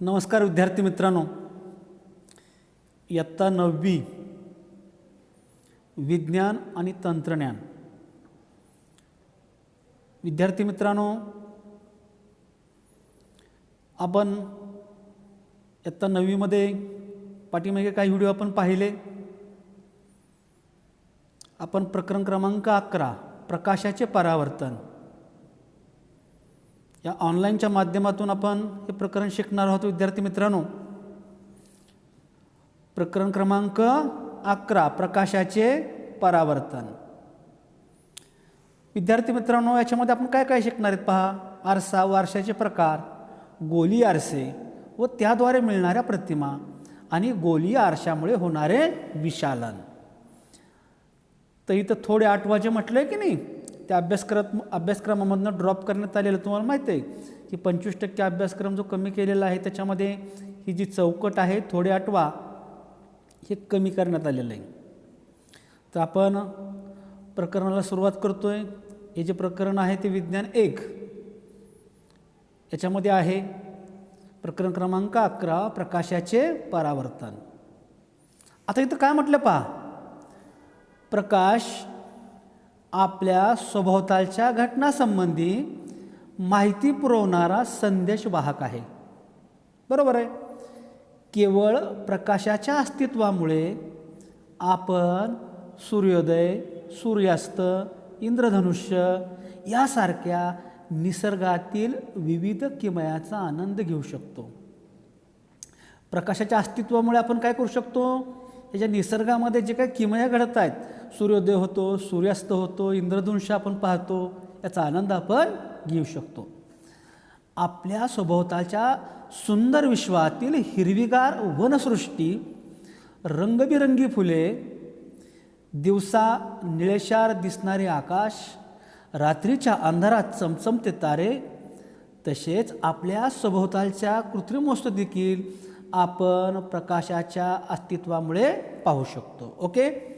नमस्कार विद्यार्थी मित्रांनो. इयत्ता नववी. विज्ञान आणि तंत्रज्ञान. विद्यार्थी मित्रांनो आपण इयत्ता नववीमध्ये पाठीमागे काही व्हिडिओ आपण पाहिले. आपण प्रकरण क्रमांक अकरा प्रकाशाचे परावर्तन. या ऑनलाईनच्या माध्यमातून आपण हे प्रकरण शिकणार आहोत विद्यार्थी मित्रांनो. प्रकरण क्रमांक अकरा प्रकाशाचे परावर्तन. विद्यार्थी मित्रांनो याच्यामध्ये आपण काय काय शिकणार आहेत पहा. आरसा व आरशाचे प्रकार गोली आरसे व त्याद्वारे मिळणाऱ्या प्रतिमा आणि गोली आरशामुळे होणारे विशालन. तर इथं थोडे आठवाचे म्हटलं आहे की नाही? त्या अभ्यासक्रम अभ्यासक्रमामधनं ड्रॉप करण्यात आलेलं तुम्हाला माहीत आहे की पंचवीस टक्के अभ्यासक्रम जो कमी केलेला आहे त्याच्यामध्ये ही जी चौकट आहे थोडे आठवा हे कमी करण्यात आलेलं आहे. तर आपण प्रकरणाला सुरुवात करतो आहे हे जे प्रकरण आहे ते विज्ञान एक. याच्यामध्ये आहे प्रकरण क्रमांक अकरा प्रकाशाचे परावर्तन. आता इथं काय म्हटलं पहा? प्रकाश आपल्या सभोवतालच्या घटनासंबंधी माहिती पुरवणारा संदेशवाहक आहे. बरोबर आहे? केवळ प्रकाशाच्या अस्तित्वामुळे आपण सूर्योदय सूर्यास्त इंद्रधनुष्य यासारख्या निसर्गातील विविध किमयाचा आनंद घेऊ शकतो. प्रकाशाच्या अस्तित्वामुळे आपण काय करू शकतो? याच्या निसर्गामध्ये जे काही किमया घडत आहेत सूर्योदय होतो सूर्यास्त होतो इंद्रधनुष्य आपण पाहतो याचा आनंद आपण घेऊ शकतो. आपल्या सभोवतालच्या सुंदर विश्वातील हिरवीगार वनसृष्टी रंगबिरंगी फुले दिवसा निळेशार दिसणारे आकाश रात्रीच्या अंधारात चमचमते तारे तसेच आपल्या सभोवतालच्या कृत्रिम वस्तू देखील आपण प्रकाशाच्या अस्तित्वामुळे पाहू शकतो. ओके?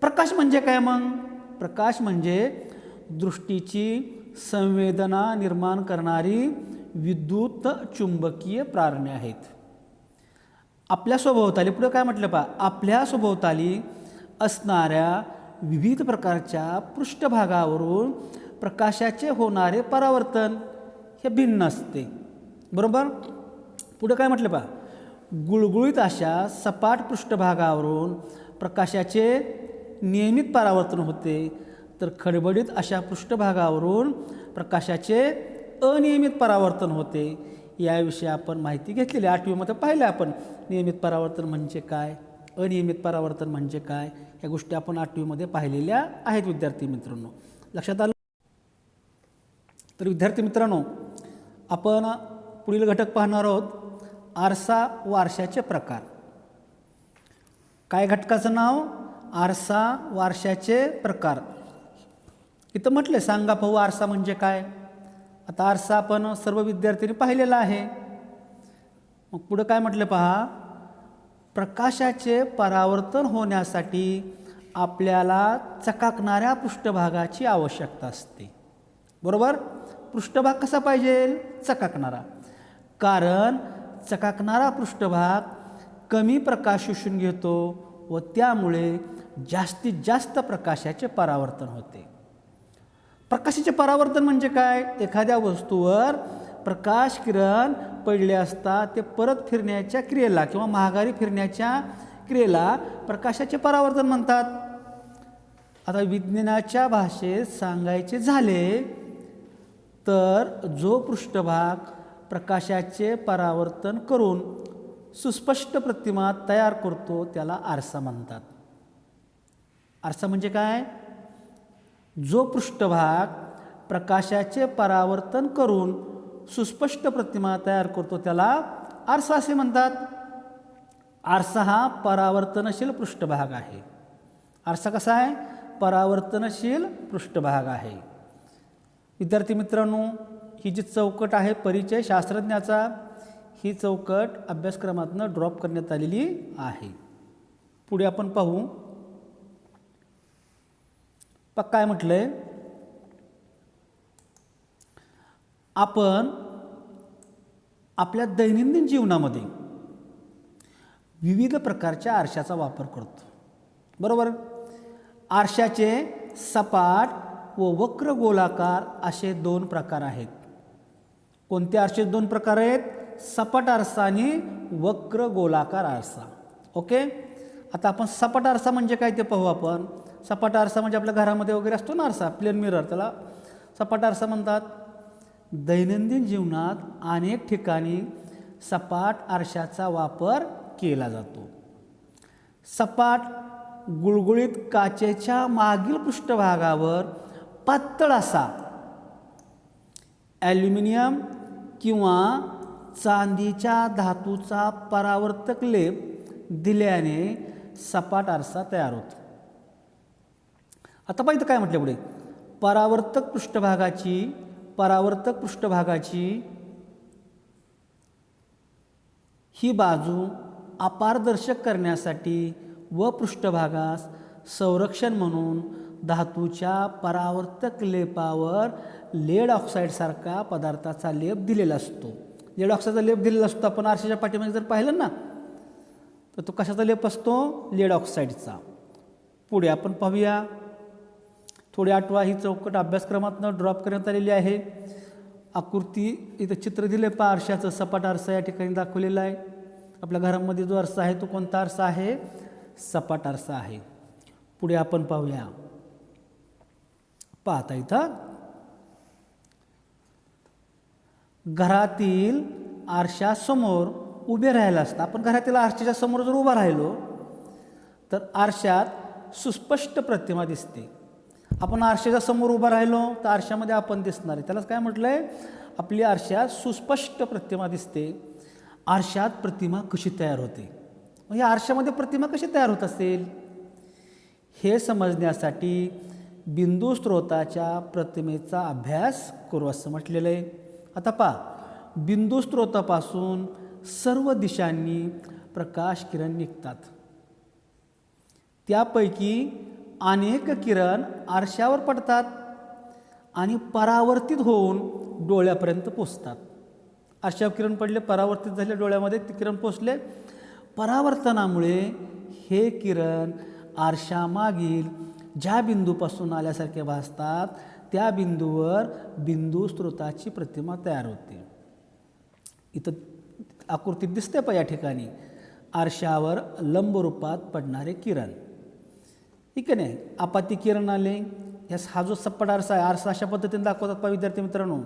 प्रकाश म्हणजे काय मग? प्रकाश म्हणजे दृष्टीची संवेदना निर्माण करणारी विद्युत चुंबकीय प्रारणे आहेत. आपल्या सभोवताली पुढे काय म्हटलं पहा? आपल्या सभोवताली असणाऱ्या विविध प्रकारच्या पृष्ठभागावरून प्रकाशाचे होणारे परावर्तन हे भिन्न असते. बरोबर? पुढे काय म्हटलं पहा? गुळगुळीत अशा सपाट पृष्ठभागावरून प्रकाशाचे नियमित परावर्तन होते तर खडबडीत अशा पृष्ठभागावरून प्रकाशाचे अनियमित परावर्तन होते. याविषयी आपण माहिती घेतलेली आठवीमध्ये पाहिलं आपण नियमित परावर्तन म्हणजे काय? अनियमित परावर्तन म्हणजे काय? ह्या गोष्टी आपण आठवीमध्ये पाहिलेल्या आहेत विद्यार्थी मित्रांनो. लक्षात आलं? तर विद्यार्थी मित्रांनो आपण पुढील घटक पाहणार आहोत आरसा व आरशाचे प्रकार. काय घटकाचं नाव? आरसा वारशाचे प्रकार. इथं म्हटलं सांगा भाऊ आरसा म्हणजे काय? आता आरसा आपण सर्व विद्यार्थ्यांनी पाहिलेला आहे. मग पुढं काय म्हटलं पहा? प्रकाशाचे परावर्तन होण्यासाठी आपल्याला चकाकणाऱ्या पृष्ठभागाची आवश्यकता असते. बरोबर? पृष्ठभाग कसा पाहिजे? चकाकणारा. कारण चकाकणारा पृष्ठभाग कमी प्रकाश शोषून घेतो व त्यामुळे जास्तीत जास्त प्रकाशाचे परावर्तन होते. प्रकाशाचे परावर्तन म्हणजे काय? एखाद्या वस्तूवर प्रकाश किरण पडले असता ते परत फिरण्याच्या क्रियेला किंवा महागारी फिरण्याच्या क्रियेला प्रकाशाचे परावर्तन म्हणतात. आता विज्ञानाच्या भाषेत सांगायचे झाले तर जो पृष्ठभाग प्रकाशाचे परावर्तन करून सुस्पष्ट प्रतिमा तयार करतो त्याला आरसा म्हणतात. आरसा म्हणजे काय? जो पृष्ठभाग प्रकाशाचे परावर्तन करून सुस्पष्ट प्रतिमा तयार करतो त्याला आरसा असे म्हणतात. आरसा हा परावर्तनशील पृष्ठभाग आहे. आरसा कसा आहे? परावर्तनशील पृष्ठभाग आहे. विद्यार्थी मित्रांनो ही जी चौकट आहे परिचय शास्त्रज्ञाचा ही चौकट अभ्यासक्रमातनं ड्रॉप करण्यात आलेली आहे. पुढे आपण पाहू. पक्का काय म्हटलं आहे आपण आपल्या दैनंदिन जीवनामध्ये विविध प्रकारच्या आरशाचा वापर करतो. बरोबर? आरशाचे सपाट व वक्र गोलाकार असे दोन प्रकार आहेत. कोणते आरशे दोन प्रकार आहेत? सपाट आरसा आणि वक्र गोलाकार आरसा. ओके? आता आपण सपाट आरसा म्हणजे काय ते पाहू आपण. सपाट आरसा म्हणजे आपल्या घरामध्ये वगैरे असतो ना आरसा प्लेन मिरर. त्याला सपाट आरसा म्हणतात. दैनंदिन जीवनात अनेक ठिकाणी सपाट आरशाचा वापर केला जातो. सपाट गुळगुळीत काचेच्या मागील पृष्ठभागावर पातळ असा ॲल्युमिनियम किंवा चांदीच्या धातूचा परावर्तक लेप दिल्याने सपाट आरसा तयार होतो. आता पाहिजे काय म्हटलं पुढे? परावर्तक पृष्ठभागाची परावर्तक पृष्ठभागाची ही बाजू अपारदर्शक करण्यासाठी व पृष्ठभागास संरक्षण म्हणून धातूच्या परावर्तक लेपावर लेड ऑक्साईडसारखा पदार्थाचा लेप दिलेला असतो. लेड लेप दिलेला असतो आपण आरशाच्या पाठीमध्ये जर पाहिलं ना तर तो कशाचा लेप असतो? लेड ऑक्साईडचा. पुढे आपण पाहूया. थोडी आठवा ही चौकट अभ्यासक्रमातनं ड्रॉप करण्यात आलेली आहे. आकृती इथं चित्र दिले पा आरशाचं सपाट आरसा या ठिकाणी दाखवलेला आहे. आपल्या घरामध्ये जो आरसा आहे तो कोणता आरसा आहे? सपाट आरसा आहे. पुढे आपण पाहूया. पाहता इथं घरातील आरशासमोर उभे राहिलं असतं. आपण घरातील आरशाच्या समोर जर उभा राहिलो तर आरशात सुस्पष्ट प्रतिमा दिसते. आपण आरशाच्या समोर उभा राहिलो तर आरशामध्ये आपण दिसणार आहे. त्यालाच काय म्हटलं आहे आपली आरशात सुस्पष्ट प्रतिमा दिसते. आरशात प्रतिमा कशी तयार होते? मग या आरशामध्ये प्रतिमा कशी तयार होत असेल? हे समजण्यासाठी बिंदू स्रोताच्या प्रतिमेचा अभ्यास करू असं म्हटलेलं आहे. आता पहा बिंदुस्त्रोतापासून सर्व दिशांनी प्रकाश किरण निघतात. त्यापैकी अनेक किरण आरशावर पडतात आणि परावर्तित होऊन डोळ्यापर्यंत पोचतात. आरशावर किरण पडले परावर्तित झाले डोळ्यामध्ये ते किरण पोचले. परावर्तनामुळे हे किरण आरशामागील ज्या बिंदूपासून आल्यासारखे भासतात त्या बिंदूवर बिंदू स्रोताची प्रतिमा तयार होते. इथं आकृतीत दिसते पण या ठिकाणी. आरशावर लंबरूपात पडणारे किरण. ठीक आहे नाही? आपाती किरण आले. ह्या हा जो सप्पट आरसा आहे आरसा अशा पद्धतीने दाखवतात पा विद्यार्थी मित्रांनो.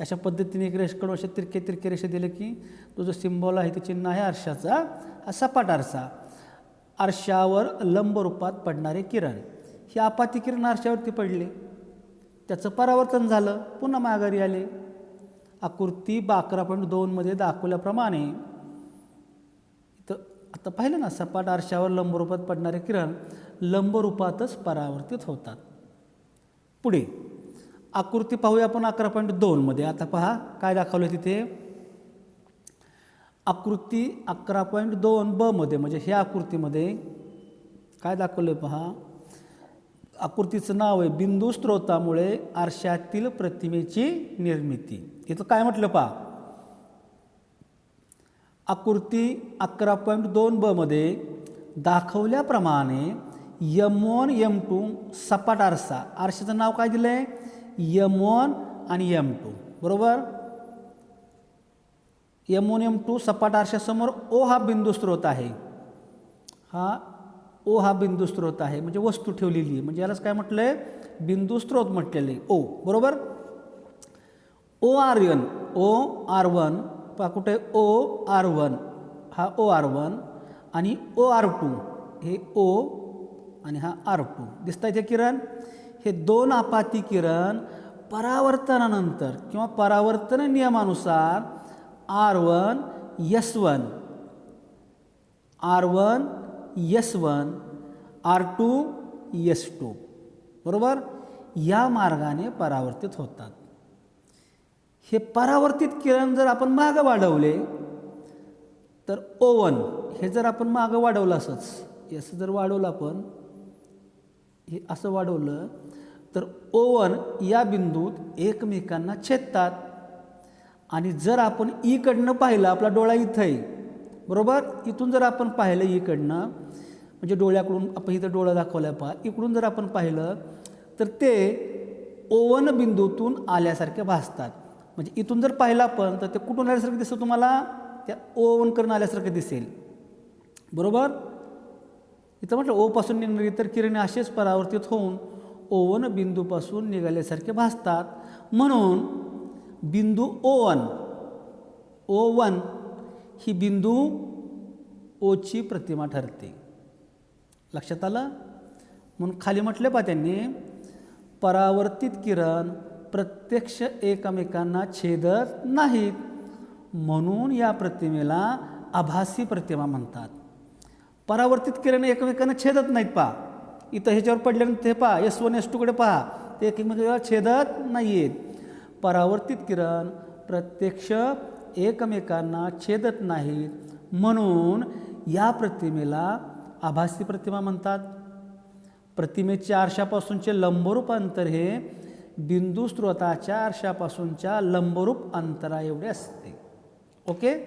अशा पद्धतीने एक रेषकडून असे तिरके तिरके रेषे दिले की तो जो सिम्बॉल आहे ते चिन्ह आहे आरशाचा हा सपाट आरसा. आरशावर लंब रूपात पडणारे किरण. ही आपाती किरण आरशावरती पडले. त्याचं परावर्तन झालं. पुन्हा माघारी आले. आकृती बाकरा पॉईंट दोनमध्ये दाखवल्याप्रमाणे इथं आता पाहिलं ना सपाट आरशावर लंबरूपात पडणारे किरण लंबरूपातच परावर्तित होतात. पुढे आकृती पाहूया आपण अकरा पॉईंट दोनमध्ये आता पहा काय दाखवलं तिथे? आकृती अकरा पॉईंट दोन बमध्ये म्हणजे ह्या आकृतीमध्ये काय दाखवलं आहे पहा? आकृतीचं नाव आहे बिंदू स्त्रोतामुळे आरशातील प्रतिमेची निर्मिती. इथं काय म्हटलं पहा? आकृती अकरा पॉईंट दोन बमध्ये दाखवल्याप्रमाणे यम वन यम टू सपाट आरसा. आरशाचं नाव काय दिलं आहे यम वन आणि यम टू बरोबर? यम वन यम टू सपाट आरशासमोर ओ हा बिंदू स्रोत आहे. हा ओ हा बिंदू स्रोत आहे म्हणजे वस्तू ठेवलेली आहे. म्हणजे यालाच काय म्हटलं आहे बिंदू स्रोत म्हटलेलं आहे. ओ बरोबर? O R N O R one पहा कुठे ओ आर वन. हा ओ आर वन आणि ओ आर टू. हे ओ आणि हा आर टू. दिसता ते किरण? हे दोन आपाती किरण परावर्तनानंतर किंवा परावर्तन नियमानुसार R one S one. R one S one R two S two. बरोबर? या मार्गाने परावर्तित होतात. हे परावर्तित किरण जर आपण मागं वाढवले तर ओवन हे जर आपण मागं वाढवलं असंच यस जर वाढवलं आपण हे असं वाढवलं तर ओवन या बिंदूत एकमेकांना छेदतात. आणि जर आपण ईकडनं पाहिलं आपला डोळा इथं आहे बरोबर? इथून जर आपण पाहिलं इकडनं म्हणजे डोळ्याकडून आपण इथं डोळा दाखवला पहा. इकडून जर आपण पाहिलं तर ते ओवन बिंदूतून आल्यासारखे भासतात. म्हणजे इथून जर पाहिलं आपण तर ते कुठून आल्यासारखं दिसतं तुम्हाला? त्या ओवन करून आल्यासारखं दिसेल. बरोबर? इथं म्हटलं ओपासून निघणारी इतर किरणे असेच परावर्तित होऊन ओवन बिंदूपासून निघाल्यासारखे भासतात. म्हणून बिंदू ओवन ओवन ही बिंदू ओची प्रतिमा ठरते. लक्षात आलं? म्हणून खाली म्हटले पा त्यांनी परावर्तित किरण प्रत्यक्ष एकमेकांना छेदत नाहीत. म्हणून या प्रतिमेला आभासी प्रतिमा म्हणतात. परावर्तित किरण एकमेकांना छेदत नाहीत पहा. इथं ह्याच्यावर पडल्यानंतर हे पहा एस वन एस टूकडे पहा. ते एकमेकांना छेदत नाही आहेत परावर्तित किरण प्रत्यक्ष एकमेकांना छेदत नाहीत म्हणून या प्रतिमेला आभासी प्रतिमा म्हणतात. प्रतिमेच्या आरशापासूनचे लंबरूप अंतर हे बिंदू स्रोताच्या आरशापासूनच्या लंबरूप अंतरा एवढे असते. ओके?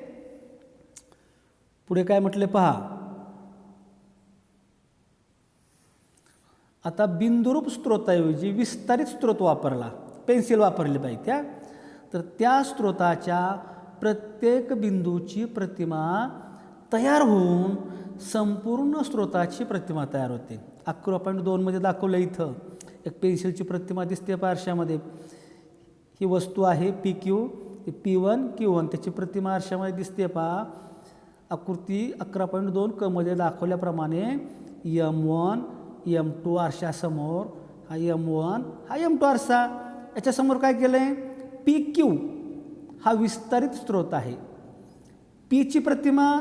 पुढे काय म्हटले पहा. आता बिंदुरूप स्त्रोताऐवजी विस्तारित स्त्रोत वापरला. पेन्सिल वापरली पाहिजे त्या. तर त्या स्त्रोताच्या प्रत्येक बिंदूची प्रतिमा तयार होऊन संपूर्ण स्रोताची प्रतिमा तयार होते. अकरा पॉईंट दोनमध्ये दाखवलं इथं. एक पेन्सिलची प्रतिमा दिसते पारशामध्ये. ही वस्तू आहे P Q P one Q one त्याची प्रतिमा आरशामध्ये दिसते पहा. आकृती अकरा पॉईंट दोन कमध्ये दाखवल्याप्रमाणे यम वन यम टू आरशासमोर. हा यम वन हा यम टू आरसा. याच्यासमोर काय केलं आहे पी क्यू हा विस्तारित स्रोत आहे. पीची प्रतिमा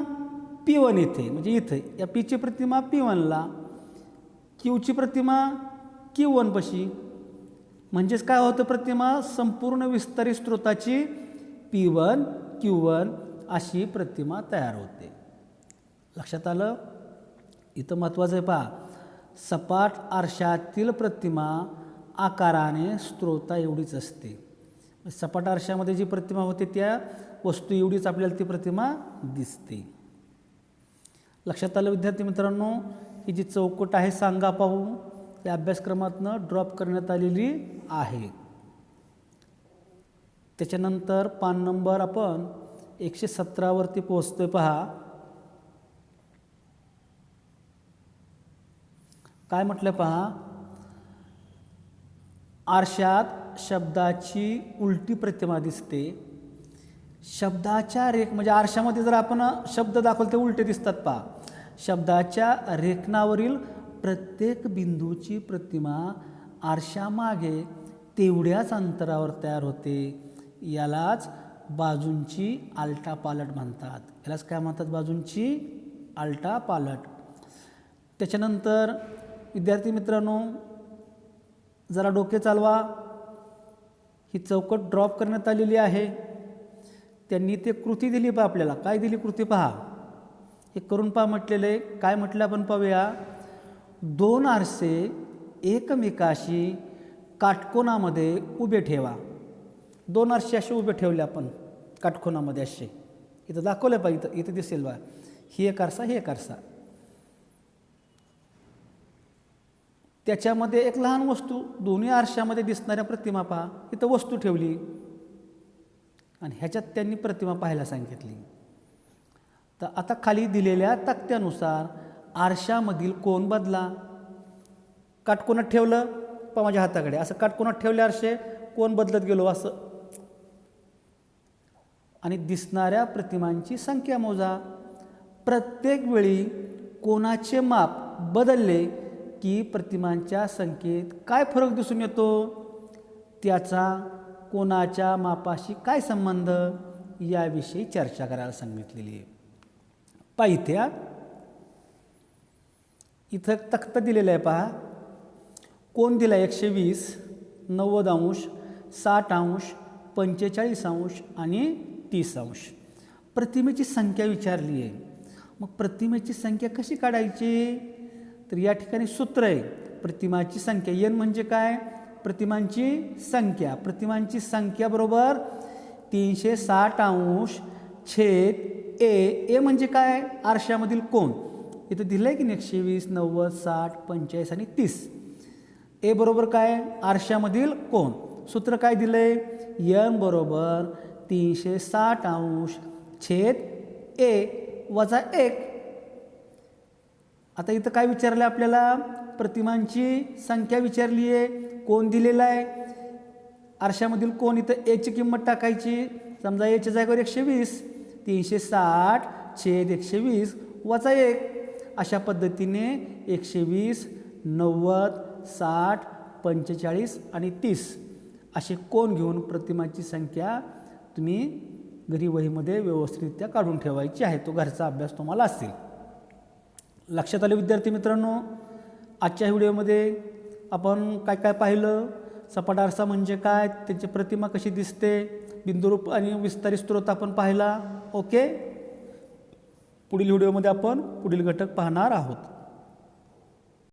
पी वन इथे म्हणजे इथे या पीची प्रतिमा पी वनला क्यूची प्रतिमा क्यू वनपाशी म्हणजेच काय होतं प्रतिमा? संपूर्ण विस्तारित स्रोताची पी वन क्यू वन अशी प्रतिमा तयार होते. लक्षात आलं? इथं महत्त्वाचं आहे पहा. सपाट आरशातील प्रतिमा आकाराने स्त्रोता एवढीच असते. सपाट आरशामध्ये जी प्रतिमा होते त्या वस्तू एवढीच आपल्याला ती प्रतिमा दिसते. लक्षात आलं विद्यार्थी मित्रांनो ही जी चौकट आहे सांगा पाहू या अभ्यासक्रमातनं ड्रॉप करण्यात आलेली आहे. त्याच्यानंतर पान नंबर आपण एकशे सतरावरती पोहोचतोय पहा. काय म्हटलं पहा? आरशात शब्दाची उलटी प्रतिमा दिसते. शब्दाच्या रेख म्हणजे आरशामध्ये जर आपण शब्द दाखवले ते उलटे दिसतात पहा. शब्दाच्या रेखनावरील प्रत्येक बिंदूची प्रतिमा आरशामागे तेवढ्याच अंतरावर तयार होते. यालाच बाजूंची आलटापालट म्हणतात. यालाच काय म्हणतात बाजूंची? आलटापालट. त्याच्यानंतर विद्यार्थी मित्रांनो जरा डोके चालवा. ही चौकट ड्रॉप करण्यात आलेली आहे. त्यांनी ते कृती दिली पहा आपल्याला. काय दिली कृती पहा? हे करून पहा म्हटलेले. काय म्हटलं आपण पाहूया? दोन आरसे एकमेकाशी काटकोनामध्ये उभे ठेवा. दोन आरसे असे उभे ठेवले आपण काटकोनामध्ये असे. इथं दाखवलं पाहिजे इथं इथं दिसेल बा. ही एक आरसा ही एक आरसा. त्याच्यामध्ये एक लहान वस्तू दोन्ही आरशामध्ये दिसणाऱ्या प्रतिमा पहा इथं वस्तू ठेवली. आणि ह्याच्यात त्यांनी प्रतिमा पाहायला सांगितली. तर आता खाली दिलेल्या तक्त्यानुसार आरशामधील कोण बदला? काटकोनात ठेवलं पा माझ्या हाताकडे. असं काटकोनात ठेवले आरशे कोण बदलत गेलो असं. आणि दिसणाऱ्या प्रतिमांची संख्या मोजा. प्रत्येक वेळी कोणाचे माप बदलले की प्रतिमांच्या संख्येत काय फरक दिसून येतो? त्याचा कोणाच्या मापाशी काय संबंध? याविषयी चर्चा करायला सांगितलेली आहे. पाहित्या इथं तख्त दिलेलं आहे पहा. कोण दिला? एकशे वीस नव्वद अंश साठ अंश पंचेचाळीस अंश आणि तीस अंश. प्रतिमेची संख्या विचारली आहे. मग प्रतिमेची संख्या कशी काढायची? तर या ठिकाणी सूत्र आहे. प्रतिमाची संख्या. यन म्हणजे काय? प्रतिमांची संख्या. प्रतिमांची संख्या बरोबर तीनशे साठ अंश छेद ए ए म्हणजे काय? आरशामधील कोण इथं दिलं आहे की एकशे वीस नव्वद साठ पंचेचाळीस आणि तीस. ए बरोबर काय? आरशामधील कोण सूत्र काय दिलं आहे यन बरोबर तीनशे साठ अंश छेद ए वजा एक. आता इथं काय विचारलं आहे आपल्याला? प्रतिमांची संख्या विचारली आहे. कोण दिलेला आहे? आरशामधील कोण इथं एची किंमत टाकायची? समजा एच्या जागेवर एकशे वीस तीनशे साठ छेद एकशे वीस वचा एक. अशा पद्धतीने एकशे वीस नव्वद साठ पंचेचाळीस आणि तीस असे कोण घेऊन प्रतिमाची संख्या तुम्ही घरी वहीमध्ये व्यवस्थितरित्या काढून ठेवायची आहे. तो घरचा अभ्यास तुम्हाला असेल. लक्षात आले विद्यार्थी मित्रांनो? आजच्या व्हिडिओमध्ये आपण काय काय पाहिलं? सपाट आरसा म्हणजे काय? त्याची प्रतिमा कशी दिसते? बिंदुरूप आणि विस्तारित स्त्रोत आपण पाहिला. ओके? पुढील व्हिडिओमध्ये आपण पुढील घटक पाहणार आहोत.